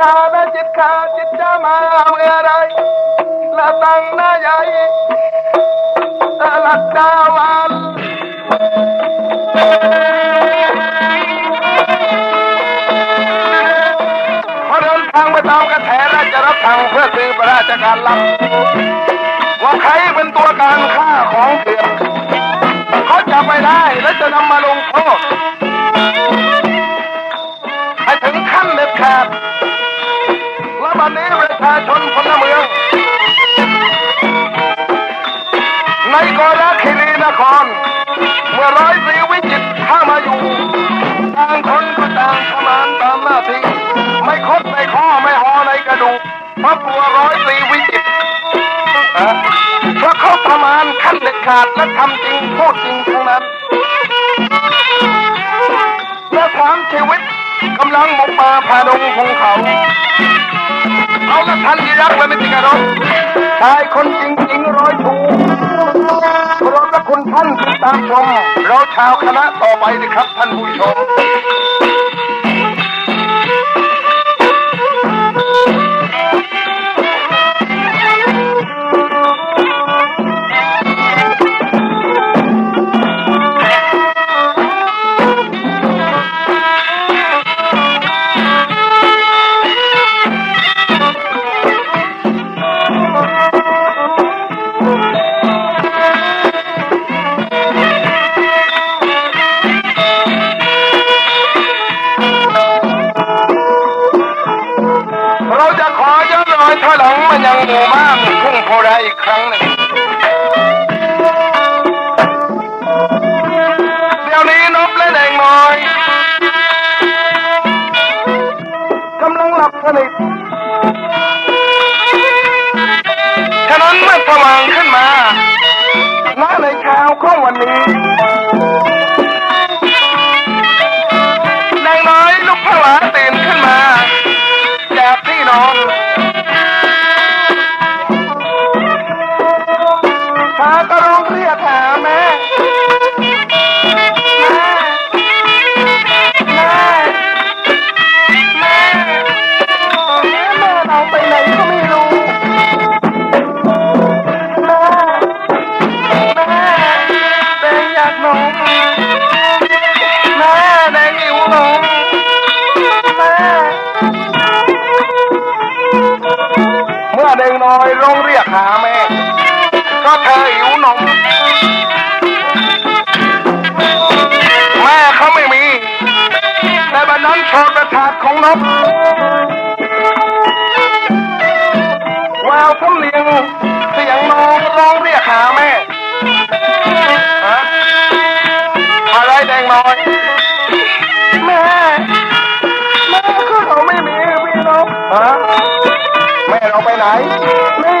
ขาและจิตขาจิตจะมาเมื่อไรละตั้งหน้าใหญ่ลัดาวัน พอเดินทางไปตามกระแสและจะรับทางเพื่อซื้อพระราชการลับว่าใครเป็นตัวการฆ่าของเถื่อนเขาจับไปได้และจะนำมาลงโทษ และบัดนี้ประชาชนพลเมือง ในกรคิรีนคร เมื่อร้อยสีวิจิตเข้ามาอยู่ต่างคนก็ต่างทำงานตามหน้าที่ไม่คดในข้อไม่หอในกระดูกเพราะกลัวร้อยสีวิจิตรนะเพราะเขาทำงานขั้นเด็ดขาดและทำจริงพูดจริงทั้งนั้น กำลังบุกมาผ่าดงภูเขา เอาละท่านที่รักและไม่ติดกระรบชายคนจริงจริงร้อยชูขอบพระคุณท่านที่ตามชมเราชาวคณะต่อไปนะครับท่านผู้ชม เด็กน้อยร้องเรียกหาแม่ก็เธอหิวนม แม่เขาไม่มี แต่บันนั้นโชดประทาดของนกแววสำเนียงเสียงน้องร้องเรียกหาแม่อะไรแดงน้อย แ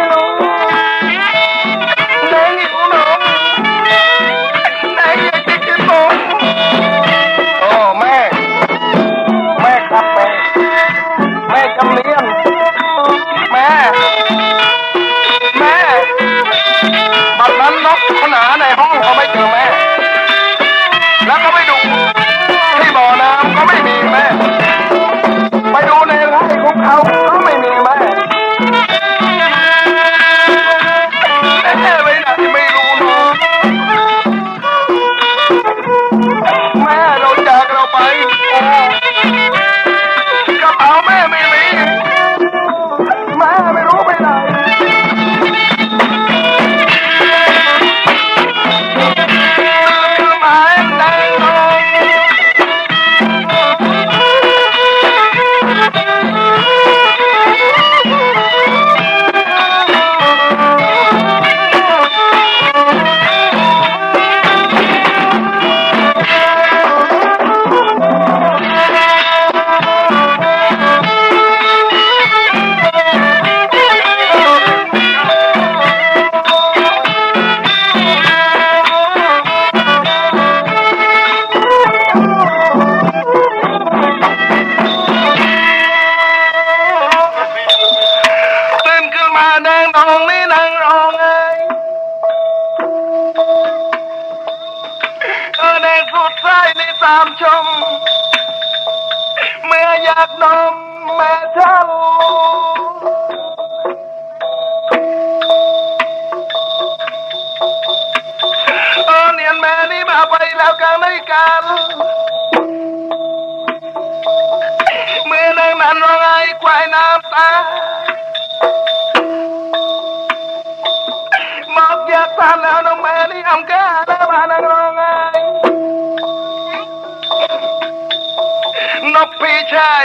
นกพี่ชาย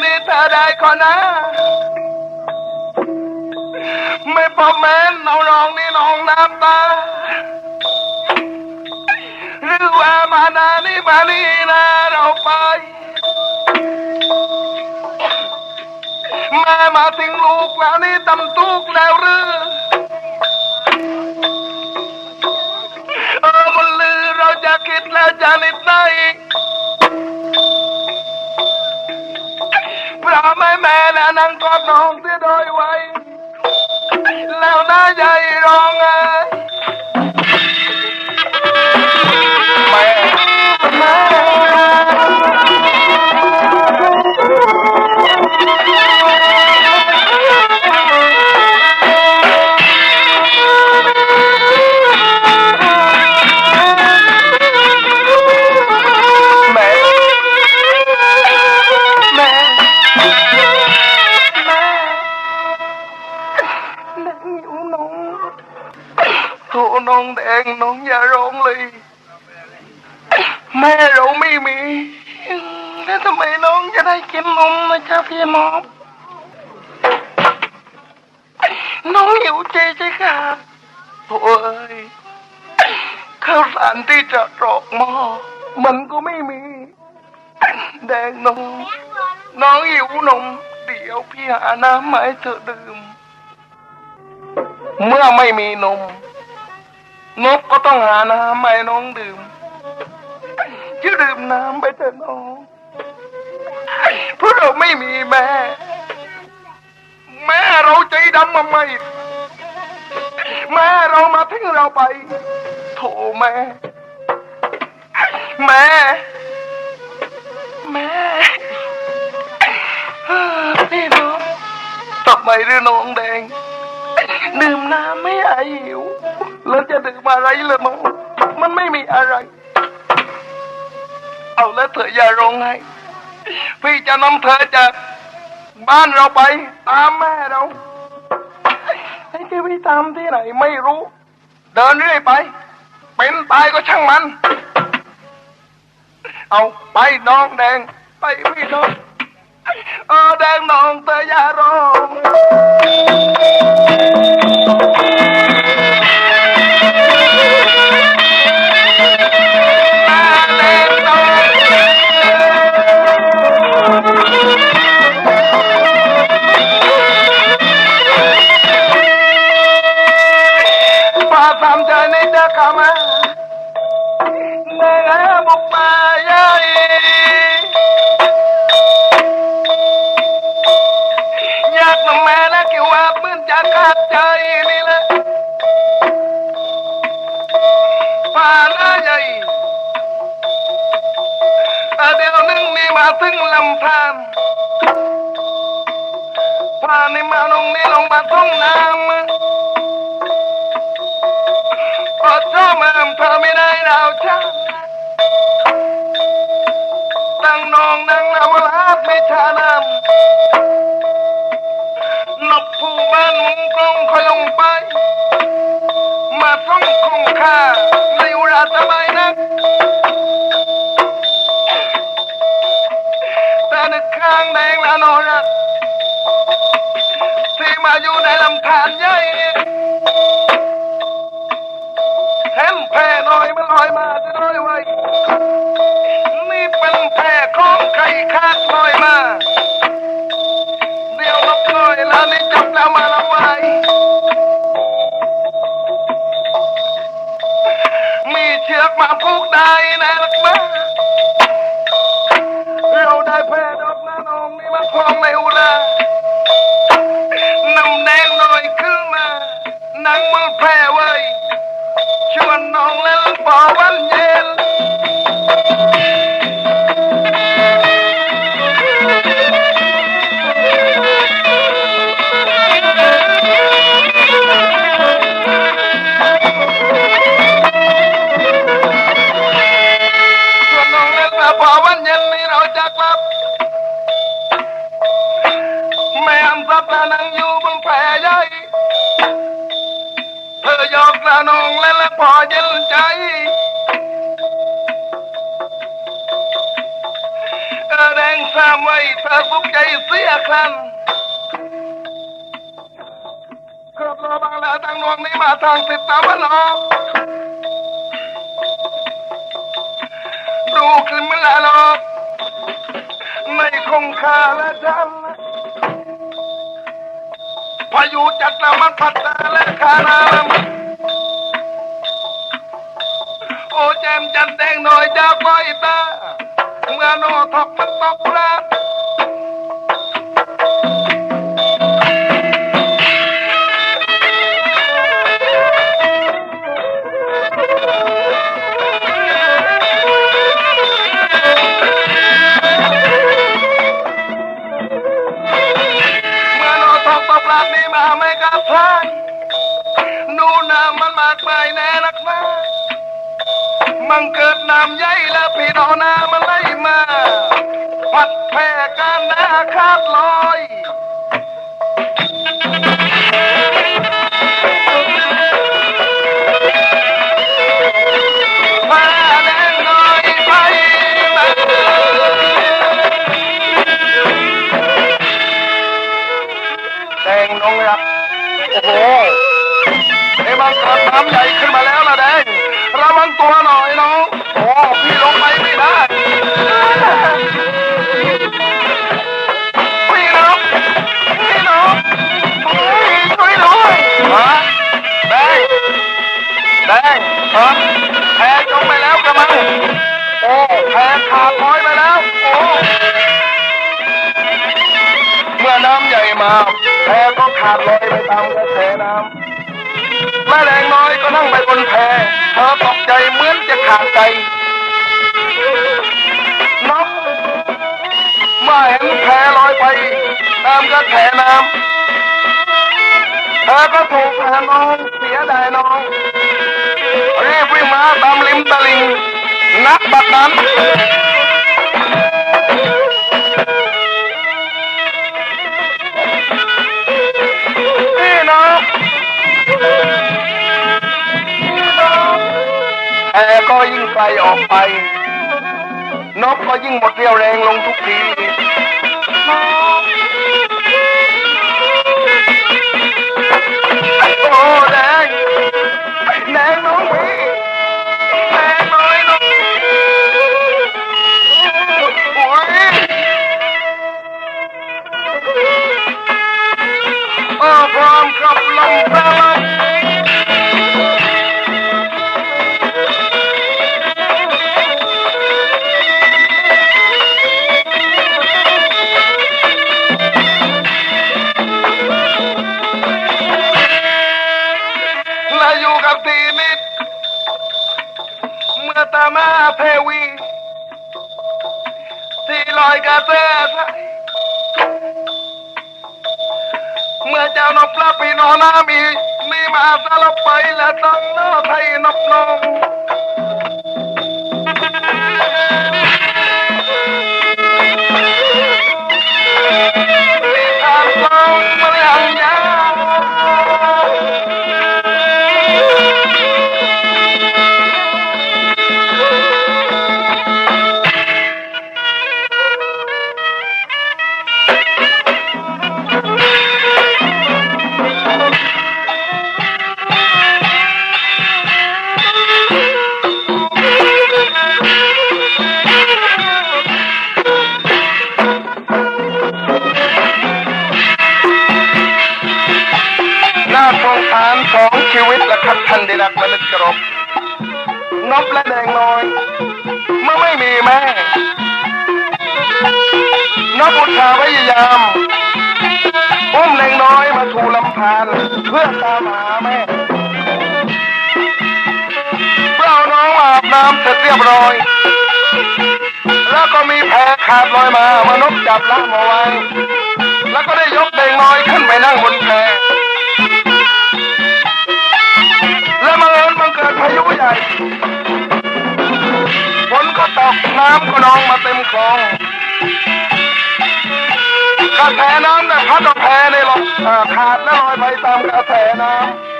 นี่เธอได้ขอนะไม่พอแม่นน้องร้องนี่น้องน้ำตาหรือว่ามานานี่มานี่นะเราไปแม่มาทิ้งลูกแล้วนี่ตำตุกแล้วหรือเออบนลือเราจะคิดแล้วจะนิดไหน ไม่แม่และนางกอดน้องเสียโดยไว้ แล้วน้าใหญ่ร้องไง นมนะจ๊ะพี่น้องน้องหิวใจใช่ค่ะโถ่เอ้ยข้าวสารที่จะตรอกหม้อมันก็ไม่มี แดงน้องน้องหิวนม เดี๋ยวพี่หาน้ำมาให้เธอดื่ม เมื่อไม่มีนม นกก็ต้องหาน้ำมาให้น้องดื่มจะดื่มน้ำไปเถอะน้อง ม่มีแม่ แม่เราใจดำมาไม่แม่เรามาทิ้งเราไป โถแม่ แม่ แม่พี่น้องทำไมเรื่อน้องแดง ดื่มน้ำไม่อายหิว แล้วจะดื่มอะไรล่ะน้องมันไม่มีอะไร เอาแล้วเถอะอย่าร้องไห้ พี่จะนำเธอจากบ้านเราไป ตามแม่เราให้แกไปตามที่ไหนไม่รู้ เดินเรื่อยไป เป็นตายก็ช่างมัน เอาไปน้องแดง ไปพี่น้องเออแดงน้องเธออย่าร้อง เสียครันครอบรอบางแล้วทางนวงนี้มาทางติดตามันออกดูคลิปมันละหรอกไม่คงคาและจำพายุจัดแล้วมันพัดตาและคานามโอ้แจมจันแดงหน่อยจากไฟตาเมื่อโนทอกมันตกรัก หน้าคาดลอยแดงน้อยไปมาแดงนงรักโอ้โหไอ้มันกิดน้ำใหญ่ขึ้นมาแล้วนะแดงระวังตัวหน่อยน้องโอ้พี่ลงไปไม่ได้ งฮะแพ้จมไปแล้วกระมังโอ้แพ้ขาดลอยไปแล้ว โอ้เมื่อน้ำใหญ่มาแพ้ก็ขาดลอยไปตามกระแสน้ำแม่แดงน้อยก็นั่งไปบนแพเธอตกใจเหมือนจะขาดใจน้องเมื่อเห็นแพลอยไปตามกระแสน้ำเธอก็ถูกแพน้องเสียดายน้อง รีบวิ่งมาตามริมตลิ่งนักบัดนั้นพี่น้องแอร์ก็ยิ่งไกลออกไป นกก็ยิ่งหมดเรี่ยวแรงลงทุกที ตามาเพวีที่ลอยกระเตใสเมื่อเจ้านบละ ปีนอนามีมีมาสล กมนุษย์กรบนบและแดงน้อย เมื่อไม่มีแม่นบอุตสาพยายามอุ้มแดงน้อยมาถูลำพานเพื่อตามหาแม่เพื่อเอาน้องอาบน้ำเสร็จเรียบร้อย แล้วก็มีแพขาดลอยมามานบจับล่ามเอาไว้ แล้วก็ได้ยกแดงน้อยขึ้นไปนั่งบนแพ พายุใหญ่ฝนก็ตกน้ำก็นองมาเต็มคลองกระแสน้ำแต่พัดเอาแพในหลอกขาดและลอยไปตามกระแสน้ำ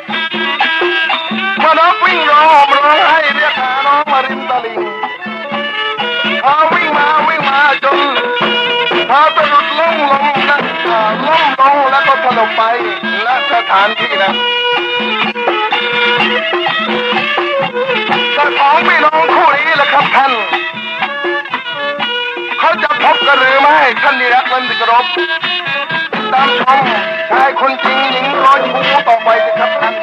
วิ่งร้องห่มร้องไห้เรียกหาน้องมาริมตลิ่งพาวิ่งมาวิ่งมาจนพาสะดุดล้มลงนะอ่าล้มลงแล้วก็สลบไปณสถานที่นั้น กับสองพี่น้องคู่นี้แหละครับท่านเขาจะพบกันหรือไม่ท่านนี่รักมันสิกรบตามชมชายคนจริงหญิงร้อยชูต่อไปสิครับท่าน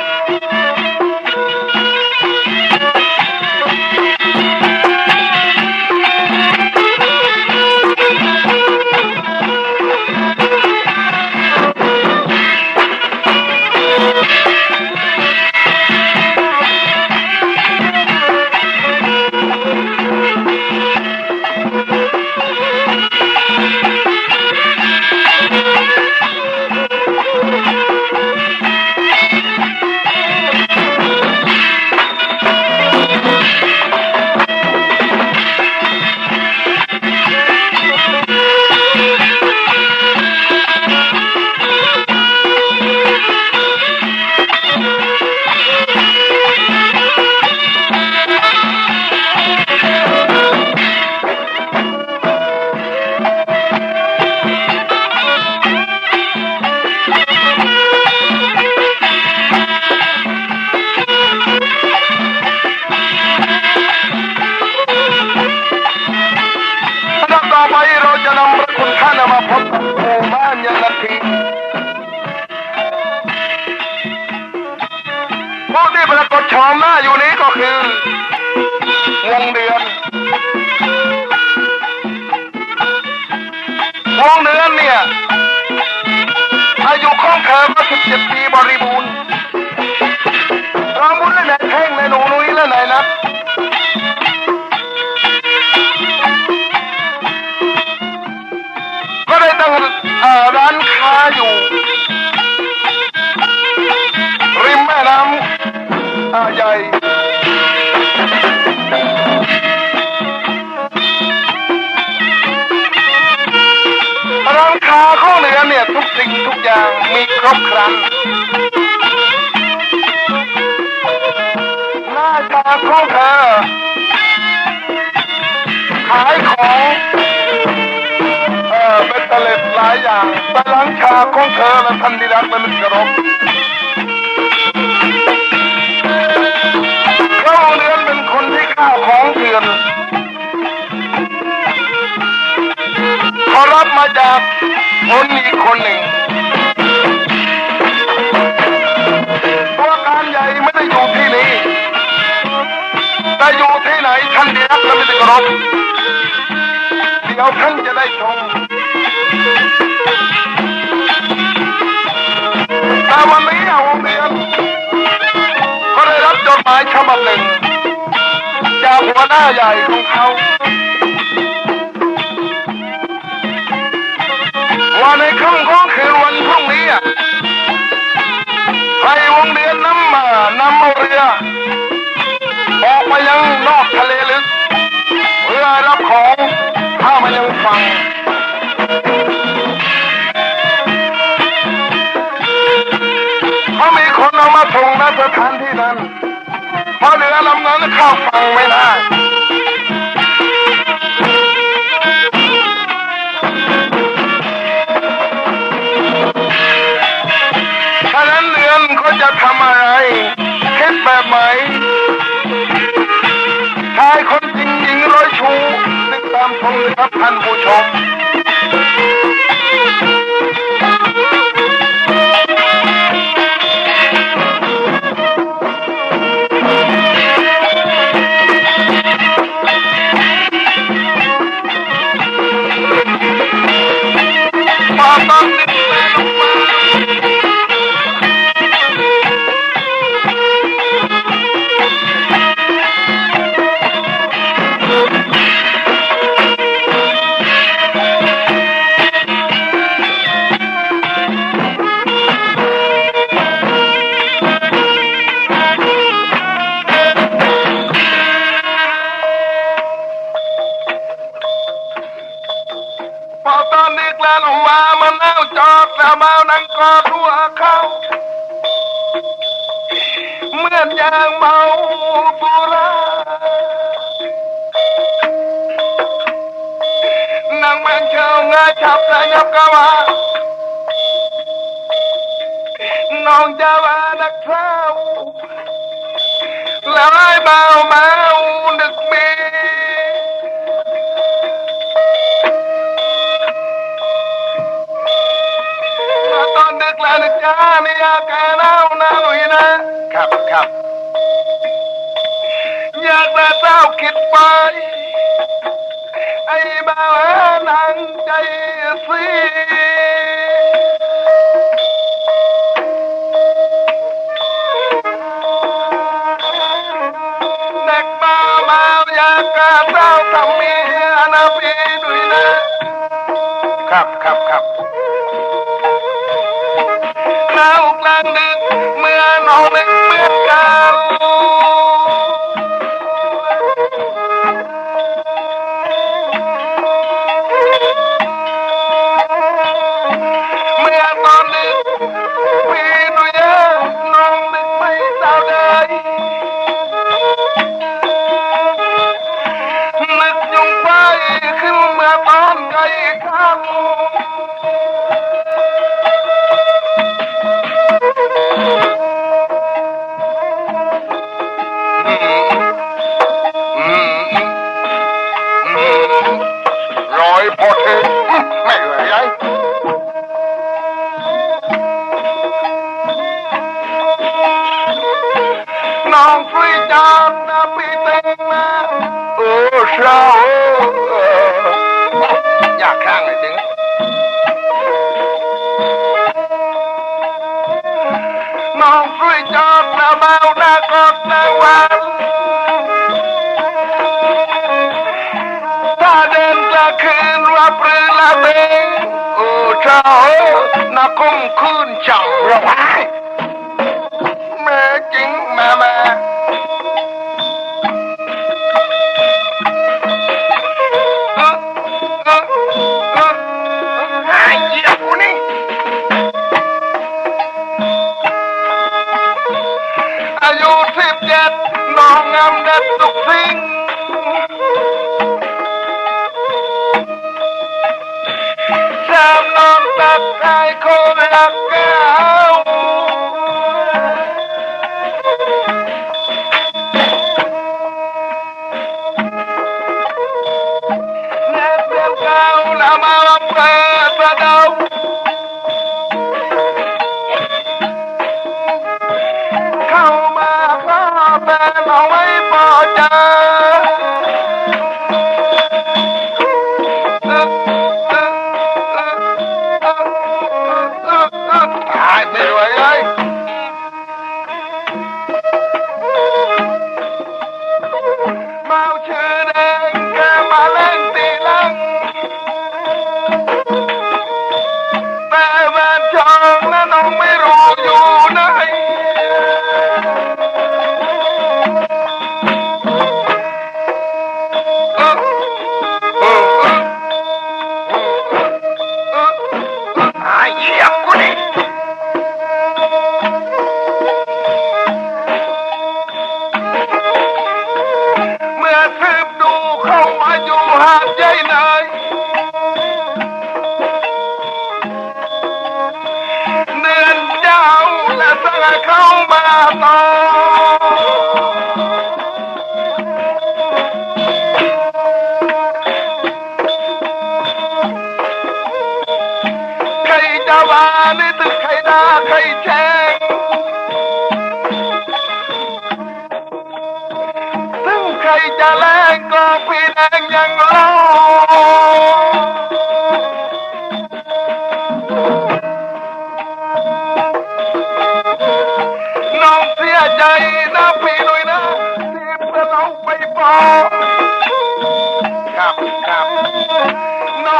อยู่ ริมแม่น้ำอาใหญ่ร้านค้าของเหนือเนี่ย ทุกสิ่งทุกอย่างมีครบครันหน้าตาของเธอขายของ อเป็นตะเล็ดหลายอย่างแต่หลังชาของเธอและท่านที่รักและมิตรกรบพระองค์เดือนเป็นคนที่ข้าของเถื่อนขารับมาจากคนอีกคนหนึ่งตัวการใหญ่ไม่ได้อยู่ที่นี่แต่อยู่ที่ไหนท่านที่รักและมิตรกรบ ดี๋ยวท่านจะได้ชม แต่วันนี้เอาวงเดือนก็ได้รับจดหมายฉบับหนึ่ง จากหัวหน้าใหญ่ของเขาว่าในค่ำของคืนวันพรุ่งนี้อะให้วงเดือนน้ำมานำเอาเรือ ออกไปยังนอกทะเลลึกเพื่อรับของ ถ้ามันยังฟังถ้ามีคนเอามาส่งณสถานที่นั้นเพราะเรือลำนั้นเข้าฟังไม่ได้ฉะนั้นเรือนก็จะทำอะไรคิดแบบไหนชายคนจริงหญิงร้อยชู ติดตามชมเล พอตอนนี้แกลนออกมามันเน่าจอดแล้วมานังกอดหัวเขาเมื่อนยังเมาบุรานังแมงเชางาฉับระยับกะว่าน้องจะว่านักเท้าแล้วไอ้เมาเมา อีนะครับครับ อยากแต่เจ้าคิดไป ไอ้บ่าวหนังใจสิเด็กบ่าวมาอยากแต่เจ้าทำเมียนะพี่ด้วยนะครับครับครับหน เช้าอยากข้างเลยถึงน้องฟรีจานนะเบาหน้ากอดหน้าวันถ้าเดินกลางคืนว่าปรือละเบงโอ้เจ้านักคมคืนเจ้าระวา ก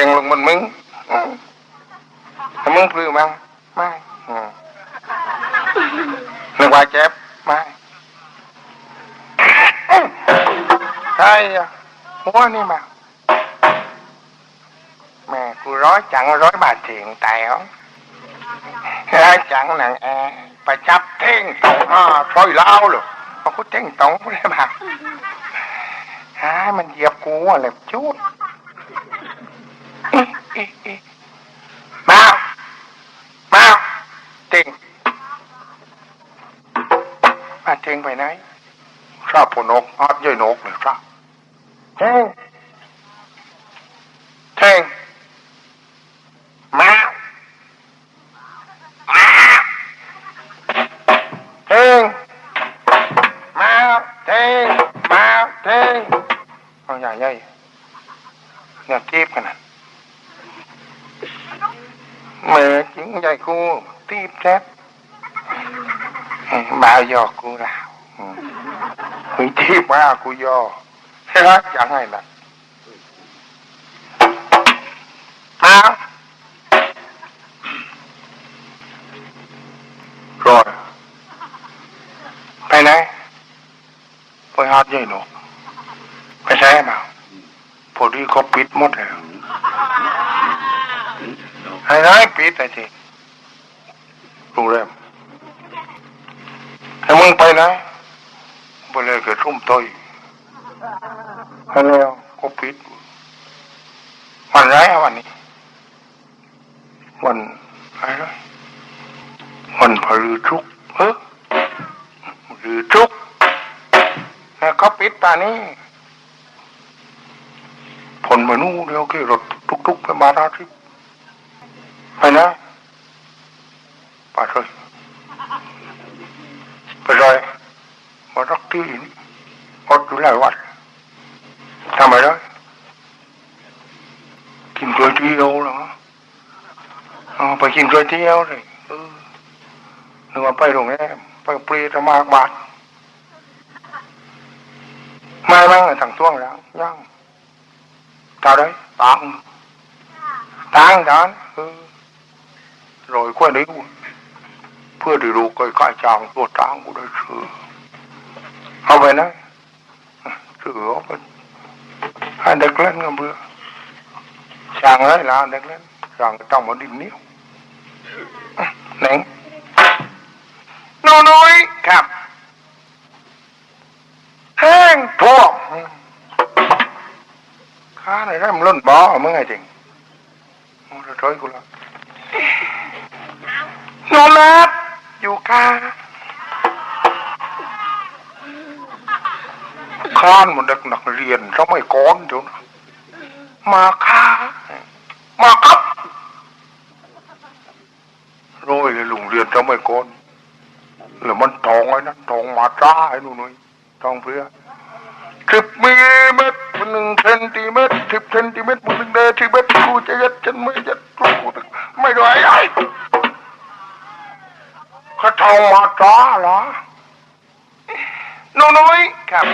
ข่งลงบนมึงอืมแต่มึงพลือมั้งไม่นึกว่าเจ็บไม่ใช่อะหัวนี่มาแม่กูร้อยจังร้อยบาทเถียงตายเหรอร้อยจังหนังแอร์ไปจับเท่งตองอ้าถอยเล้าวเลยเอากูเท่งตองไม่ได้มาหามันเหยียบกูอะไรจุด มามาเท่งมาเท่งไปไหนชอบผนกออดย่อยนกเลยชอบเท่งเท่งมามาเท่งมาเท่งมาเท่งเอาใหญ่ใหญ่เนี่ยเก็บกันนะ แม่จริงใหญ่กูตีบแจ๊บมาเอาหยอกกูแล้วอืมมึงตีบมากูยอใช่ไหมยังไงล่ะมาโรยไปไหนไปหาดใหญ่หนกไปใช้มาพอดีเขาปิดหมดแล้วให้ได้ ปิดไอ้ทีโรงแรมให้มึงไปไหนไปเลยกับทุ่มต้อยให้แล้วก็ปิดวันไรอะวันนี้ วันอะไรวันพฤชุกเออหรือชุกแล้วเขาปิดตานี้ผลมานู่เดียวกี่รถทุกๆไปมาราทิพ ไปนะไปเลยไปเลยมารักที่นี่อดอยู่หลายวันทำไมได้กินก๋วยเตี๋ยวเหรออ๋อไปกินก๋วยเตี๋ยวเลยเออนึกว่าไปโรงแรมไปปรียมากบาทไม่มั่งสั่งช่วงแล้วยังตา đấy tán tán tán ừ. Rồi qua đấy vừa đi đủ cái cái chàng của tán của đấy sự không phải nói sự không phải hai đất lên ngầm bữa สั่งเลยลาเด็กเล่นสั่งต้องมาดินนิ้วหนังหนูนุ้ยครับแห้งท่วมข้าไห นได้มันล้นบ่อมึงไงจริงมึงจะช่วยกูละหนูนัดอยู่ค่ะข้านมันเด็กนักเรียนสมัยก่อนเดี๋ยวนะมาค่ะมาครับโรยเลยลุงเรียนสมัยก่อนแล้วมันทองไอ้นะทองมาจ้าไอ้หนูนุ้ยทองเพื่อสิบมิลลิเมตรมันหนึ่งเซนติเมตรสิบเซนติเมตรมันหนึ่งเดซิเมตรกูจะยัดฉันไม่ยัดกูไม่ได้ไอ้ เขาทองมาจ้าเหรอหนูน้อยครับ